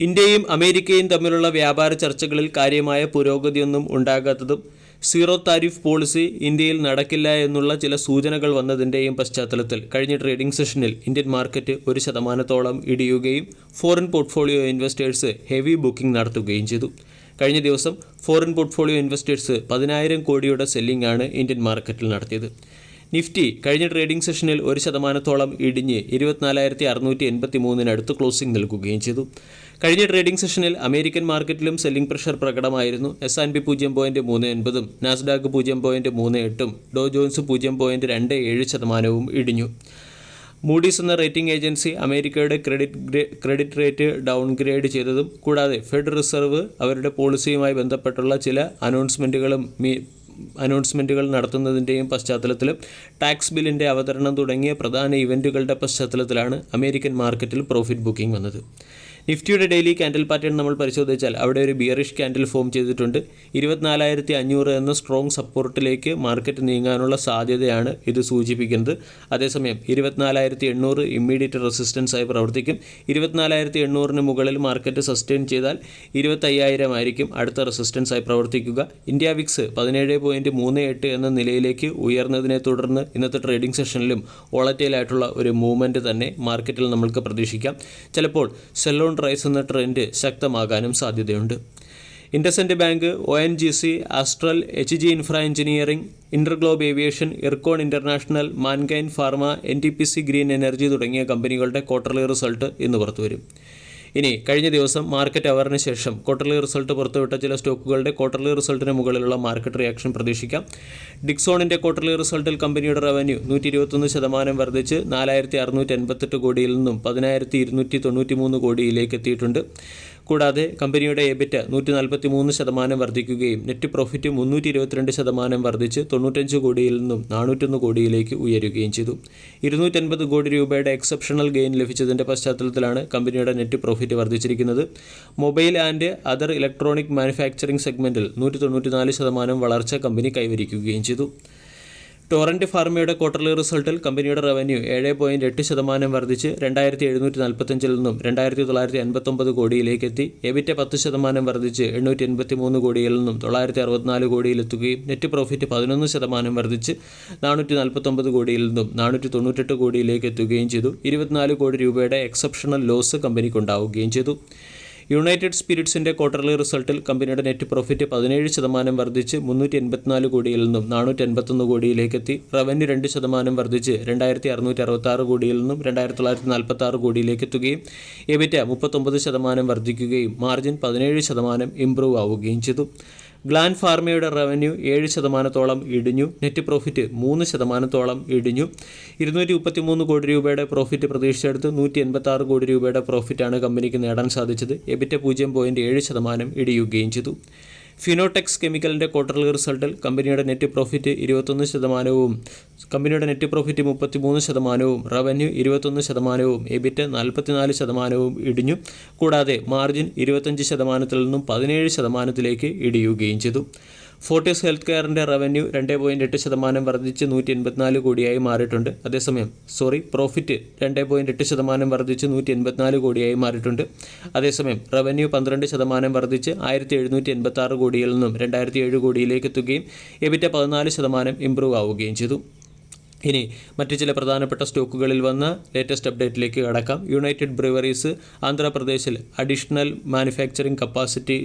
ഇന്ത്യയും അമേരിക്കയും തമ്മിലുള്ള വ്യാപാര ചർച്ചകളിൽ കാര്യമായ പുരോഗതിയൊന്നും ഉണ്ടാകാത്തതും സീറോ താരിഫ് പോളിസി ഇന്ത്യയിൽ നടക്കില്ല എന്നുള്ള ചില സൂചനകൾ വന്നതിന്റെയും പശ്ചാത്തലത്തിൽ കഴിഞ്ഞ ട്രേഡിംഗ് സെഷനിൽ ഇന്ത്യൻ മാർക്കറ്റ് ഒരു ശതമാനത്തോളം ഇടിയുകയും foreign portfolio investors heavy booking നടത്തുകയും ചെയ്തു. കഴിഞ്ഞ ദിവസം ഫോറിൻ പോർട്ട്ഫോളിയോ ഇൻവെസ്റ്റേഴ്സ് പതിനായിരം കോടിയുടെ സെല്ലിംഗ് ആണ് ഇന്ത്യൻ മാർക്കറ്റിൽ നടത്തിയത്. നിഫ്റ്റി കഴിഞ്ഞ ട്രേഡിംഗ് സെഷനിൽ ഒരു ശതമാനത്തോളം ഇടിഞ്ഞ് ഇരുപത്തിനാലായിരത്തി അറുന്നൂറ്റി എൺപത്തി മൂന്നിനടുത്ത് ക്ലോസിംഗ് നൽകുകയും ചെയ്തു. കഴിഞ്ഞ ട്രേഡിംഗ് സെഷനിൽ അമേരിക്കൻ മാർക്കറ്റിലും സെല്ലിംഗ് പ്രഷർ പ്രകടമായിരുന്നു. എസ് ആൻഡ് പി പൂജ്യം പോയിന്റ് മൂന്ന് എൺപതും നാസ്ഡാക്ക് പൂജ്യം പോയിന്റ് മൂന്ന് എട്ടും ഡോ ജോൺസ് പൂജ്യം പോയിന്റ് രണ്ട് ഏഴ് ശതമാനവും ഇടിഞ്ഞു. മൂഡീസ് എന്ന റേറ്റിംഗ് ഏജൻസി അമേരിക്കയുടെ ക്രെഡിറ്റ് ക്രെഡിറ്റ് റേറ്റ് ഡൗൺഗ്രേഡ് ചെയ്തതും കൂടാതെ ഫെഡ് റിസർവ് അവരുടെ പോളിസിയുമായി ബന്ധപ്പെട്ടുള്ള ചില അനൗൺസ്മെന്റുകളും അനൗൺസ്മെന്റുകൾ നടത്തുന്നതിന്റെയും പശ്ചാത്തലത്തിൽ ടാക്സ് ബില്ലിന്റെ അവതരണം തുടങ്ങിയ പ്രധാന ഇവന്റുകളുടെ പശ്ചാത്തലത്തിലാണ് അമേരിക്കൻ മാർക്കറ്റിൽ പ്രോഫിറ്റ് ബുക്കിംഗ് വന്നത്. നിഫ്റ്റിയുടെ ഡെയിലി ക്യാൻഡിൽ പാറ്റേൺ നമ്മൾ പരിശോധിച്ചാൽ അവിടെ ഒരു ബിയറിഷ് ക്യാൻഡിൽ ഫോം ചെയ്തിട്ടുണ്ട്. ഇരുപത്തിനാലായിരത്തി അഞ്ഞൂറ് എന്ന സ്ട്രോങ് സപ്പോർട്ടിലേക്ക് മാർക്കറ്റ് നീങ്ങാനുള്ള സാധ്യതയാണ് ഇത് സൂചിപ്പിക്കുന്നത്. അതേസമയം ഇരുപത്തിനാലായിരത്തി എണ്ണൂറ് ഇമ്മീഡിയറ്റ് റെസിസ്റ്റൻസ് ആയി പ്രവർത്തിക്കും. ഇരുപത്തിനാലായിരത്തി എണ്ണൂറിന് മുകളിൽ മാർക്കറ്റ് സസ്റ്റെയിൻ ചെയ്താൽ ഇരുപത്തയ്യായിരം ആയിരിക്കും അടുത്ത റെസിസ്റ്റൻസ് ആയി പ്രവർത്തിക്കുക. ഇന്ത്യ വിക്സ് പതിനേഴ് പോയിന്റ് മൂന്ന് എട്ട് എന്ന നിലയിലേക്ക് ഉയർന്നതിനെ തുടർന്ന് ഇന്നത്തെ ട്രേഡിംഗ് സെഷനിലും വോളറ്റൈലായിട്ടുള്ള ഒരു മൂവ്മെന്റ് തന്നെ മാർക്കറ്റിൽ നമ്മൾക്ക് പ്രതീക്ഷിക്കാം. ചിലപ്പോൾ സെല്ലോൺ റൈസ് എന്ന ട്രെൻഡ് ശക്തമാകാനും സാധ്യതയുണ്ട്. IndusInd bank O N G C Astral H G infra engineering InterGlobe aviation Ircon international Mankind pharma N T P C green energy തുടങ്ങിയ കമ്പനികളുടെ ക്വാർട്ടർലി റിസൾട്ട് ഇന്ന് പുറത്തുവരും. ഇനി കഴിഞ്ഞ ദിവസം മാർക്കറ്റ് അവറിന് ശേഷം ക്വാർട്ടർലി റിസൾട്ട് പുറത്തുവിട്ട ചില സ്റ്റോക്കുകളുടെ ക്വാർട്ടർലി റിസൾട്ടിന് മുകളിലുള്ള മാർക്കറ്റ് റിയാക്ഷൻ പ്രതീക്ഷിക്കാം. ഡിക്സോണിന്റെ ക്വാർട്ടർലി റിസൾട്ടിൽ കമ്പനിയുടെ റവന്യൂ നൂറ്റി ഇരുപത്തൊന്ന് ശതമാനം വർദ്ധിച്ച് നാലായിരത്തി അറുന്നൂറ്റി എൺപത്തെട്ട് കോടിയിൽ നിന്നും പതിനായിരത്തി ഇരുന്നൂറ്റി തൊണ്ണൂറ്റി മൂന്ന് കോടിയിലേക്ക് എത്തിയിട്ടുണ്ട്. കൂടാതെ കമ്പനിയുടെ എബിറ്റ് നൂറ്റി നാൽപ്പത്തി മൂന്ന് ശതമാനം വർദ്ധിക്കുകയും നെറ്റ് പ്രോഫിറ്റ് മുന്നൂറ്റി ഇരുപത്തിരണ്ട് ശതമാനം വർദ്ധിച്ച് തൊണ്ണൂറ്റഞ്ച് കോടിയിൽ നിന്നും നാനൂറ്റൊന്ന് കോടിയിലേക്ക് ഉയരുകയും ചെയ്തു. ഇരുന്നൂറ്റൻപത് കോടി രൂപയുടെ എക്സെപ്ഷണൽ ഗെയിൻ ലഭിച്ചതിന്റെ പശ്ചാത്തലത്തിലാണ് കമ്പനിയുടെ net profit വർദ്ധിച്ചിരിക്കുന്നത്. Mobile and other electronic manufacturing സെഗ്മെന്റിൽ നൂറ്റി തൊണ്ണൂറ്റിനാല് ശതമാനം വളർച്ച കമ്പനി കൈവരിക്കുകയും ചെയ്തു. ടോറന്റ് ഫാർമയുടെ ക്വാർട്ടർലി റിസൾട്ടിൽ കമ്പനിയുടെ റവന്യൂ ഏഴ് പോയിന്റ് എട്ട് ശതമാനം വർദ്ധിച്ച് രണ്ടായിരത്തി എഴുന്നൂറ്റി നാൽപ്പത്തഞ്ചിൽ നിന്നും രണ്ടായിരത്തി തൊള്ളായിരത്തി അൻപത്തൊമ്പത് കോടിയിലേക്ക് എത്തി എബിറ്റ പത്ത് ശതമാനം വർദ്ധിച്ച് എണ്ണൂറ്റി എൺപത്തി മൂന്ന് കോടിയിൽ നിന്നും തൊള്ളായിരത്തി അറുപത്തിനാല് കോടിയിലെത്തുകയും നെറ്റ് പ്രോഫിറ്റ് പതിനൊന്ന് ശതമാനം വർദ്ധിച്ച് നാനൂറ്റി നാൽപ്പത്തൊമ്പത് കോടിയിൽ നിന്നും നാനൂറ്റി തൊണ്ണൂറ്റെട്ട് കോടിയിലേക്ക് എത്തുകയും ചെയ്തു. ഇരുപത്തിനാല് കോടി രൂപയുടെ എക്സെപ്ഷണൽ ലോസ് കമ്പനിക്കുണ്ടാവുകയും ചെയ്തു. യുണൈറ്റഡ് സ്പിരിറ്റ്സിന്റെ ക്വാർട്ടർലി റിസൾട്ടിൽ കമ്പനിയുടെ നെറ്റ് പ്രോഫിറ്റ് പതിനേഴ് ശതമാനം വർദ്ധിച്ച് മുന്നൂറ്റി എൺപത്തിനാല് കോടിയിൽ നിന്നും നാനൂറ്റി എൺപത്തൊന്ന് കോടിയിലേക്കെത്തി. റവന്യൂ രണ്ട് ശതമാനം വർദ്ധിച്ച് രണ്ടായിരത്തി അറുന്നൂറ്റി അറുപത്തി ആറ് കോടിയിൽ നിന്നും രണ്ടായിരത്തി തൊള്ളായിരത്തി നാൽപ്പത്തി ആറ് കോടിയിലേക്ക് എത്തുകയും എബിറ്റ മുപ്പത്തൊമ്പത് ശതമാനം വർദ്ധിക്കുകയും മാർജിൻ പതിനേഴ് ശതമാനം ഇംപ്രൂവ് ആവുകയും ചെയ്തു. ഗ്ലാൻ ഫാർമയുടെ റവന്യൂ ഏഴ് ശതമാനത്തോളം ഇടിഞ്ഞു നെറ്റ് പ്രോഫിറ്റ് മൂന്ന് ശതമാനത്തോളം ഇടിഞ്ഞു. ഇരുന്നൂറ്റി മുപ്പത്തി മൂന്ന് കോടി രൂപയുടെ പ്രോഫിറ്റ് പ്രതീക്ഷിച്ചെടുത്ത് നൂറ്റി എൺപത്തി ആറ് കോടി രൂപയുടെ പ്രോഫിറ്റാണ് കമ്പനിക്ക് നേടാൻ സാധിച്ചത്. എബിറ്റ പൂജ്യം പോയിന്റ് ഏഴ് ശതമാനം ഇടിയുകയും ചെയ്തു. ഫിനോടെക്സ് കെമിക്കലിന്റെ ക്വാർട്ടർലി റിസൾട്ടിൽ കമ്പനിയുടെ നെറ്റ് പ്രോഫിറ്റ് ഇരുപത്തൊന്ന് ശതമാനവും കമ്പനിയുടെ നെറ്റ് പ്രോഫിറ്റ് മുപ്പത്തിമൂന്ന് ശതമാനവും റവന്യൂ ഇരുപത്തൊന്ന് ശതമാനവും എബിറ്റ് നാൽപ്പത്തിനാല് ശതമാനവും ഇടിഞ്ഞു. കൂടാതെ മാർജിൻ ഇരുപത്തഞ്ച് ശതമാനത്തിൽ നിന്നും പതിനേഴ് ശതമാനത്തിലേക്ക് ഇടിയുകയും ചെയ്തു. ഫോർട്ടിസ് ഹെൽത്ത് കെയറിന്റെ റവന്യൂ രണ്ട് പോയിന്റ് എട്ട് ശതമാനം വർദ്ധിച്ച് നൂറ്റി എൺപത്തിനാല് കോടിയായി മാറിയിട്ടുണ്ട്. അതേസമയം സോറി പ്രോഫിറ്റ് രണ്ട് പോയിന്റ് എട്ട് ശതമാനം വർദ്ധിച്ച് നൂറ്റി എൺപത്തിനാല് കോടിയായി മാറിയിട്ടുണ്ട്. അതേസമയം റവന്യൂ പന്ത്രണ്ട് ശതമാനം വർദ്ധിച്ച് ആയിരത്തി എഴുന്നൂറ്റി എൺപത്തി ആറ് കോടിയിൽ നിന്നും രണ്ടായിരത്തി ഏഴ് കോടിയിലേക്ക് എത്തുകയും എബിറ്റ പതിനാല് ശതമാനം ഇംപ്രൂവ് ആവുകയും ചെയ്തു. ഇനി മറ്റു ചില പ്രധാനപ്പെട്ട സ്റ്റോക്കുകളിൽ വന്ന ലേറ്റസ്റ്റ് അപ്ഡേറ്റിലേക്ക് കടക്കാം. യുണൈറ്റഡ് ബ്രിവറീസ് ആന്ധ്രാപ്രദേശിൽ additional manufacturing capacity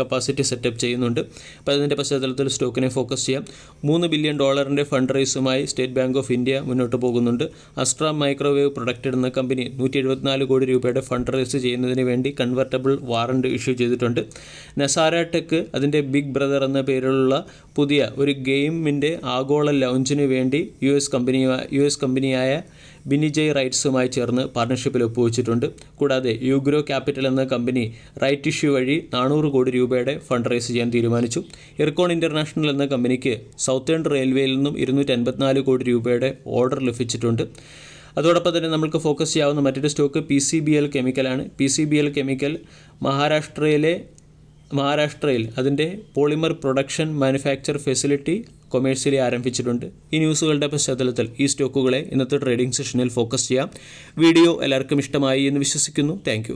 capacity setup ചെയ്യുന്നുണ്ട്. അപ്പോൾ അതിന്റെ പശ്ചാത്തലത്തിൽ സ്റ്റോക്കിനെ ഫോക്കസ് ചെയ്യാം. മൂന്ന് ബില്യൺ ഡോളറിന്റെ ഫണ്ട് റൈസുമായി സ്റ്റേറ്റ് ബാങ്ക് ഓഫ് ഇന്ത്യ മുന്നോട്ട് പോകുന്നുണ്ട്. അസ്ട്ര മൈക്രോവേവ് പ്രൊഡക്റ്റ് എന്ന കമ്പനി നൂറ്റി എഴുപത്തിനാല് കോടി രൂപയുടെ ഫണ്ട് റൈസ് ചെയ്യുന്നതിന് വേണ്ടി കൺവെർട്ടബിൾ വാറണ്ട് ഇഷ്യൂ ചെയ്തിട്ടുണ്ട്. നസാര ടെക് അതിന്റെ ബിഗ് ബ്രദർ എന്ന പേരിലുള്ള പുതിയ ഒരു ഗെയിമിന്റെ ആഗോള ലോഞ്ചിനു വേണ്ടി U S company U S കമ്പനിയായ ബിനിജയ് റൈറ്റ്സുമായി ചേർന്ന് പാർട്ണർഷിപ്പിൽ ഒപ്പുവെച്ചിട്ടുണ്ട്. കൂടാതെ യുഗ്രോ ക്യാപിറ്റൽ എന്ന കമ്പനി റൈറ്റ് ഇഷ്യൂ വഴി നാനൂറ് കോടി രൂപയുടെ ഫണ്ട് റൈസ് ചെയ്യാൻ തീരുമാനിച്ചു. ഇർക്കോൺ ഇന്റർനാഷണൽ എന്ന കമ്പനിക്ക് സൗത്തേൺ റെയിൽവേയിൽ നിന്നും ഇരുന്നൂറ്റി കോടി രൂപയുടെ ഓർഡർ ലഭിച്ചിട്ടുണ്ട്. അതോടൊപ്പം തന്നെ നമുക്ക് ഫോക്കസ് ചെയ്യാവുന്ന മറ്റൊരു stock P C B L കെമിക്കലാണ് P C B L chemical മഹാരാഷ്ട്രയിലെ മഹാരാഷ്ട്രയിൽ അതിന്റെ polymer production manufacture facility commercially ആരംഭിച്ചിട്ടുണ്ട്. ഈ ന്യൂസുകളുടെ പശ്ചാത്തലത്തിൽ ഈ സ്റ്റോക്കുകളെ ഇന്നത്തെ ട്രേഡിംഗ് സെഷനിൽ ഫോക്കസ് ചെയ്യാം. വീഡിയോ എല്ലാവർക്കും ഇഷ്ടമായി എന്ന് വിശ്വസിക്കുന്നു. താങ്ക്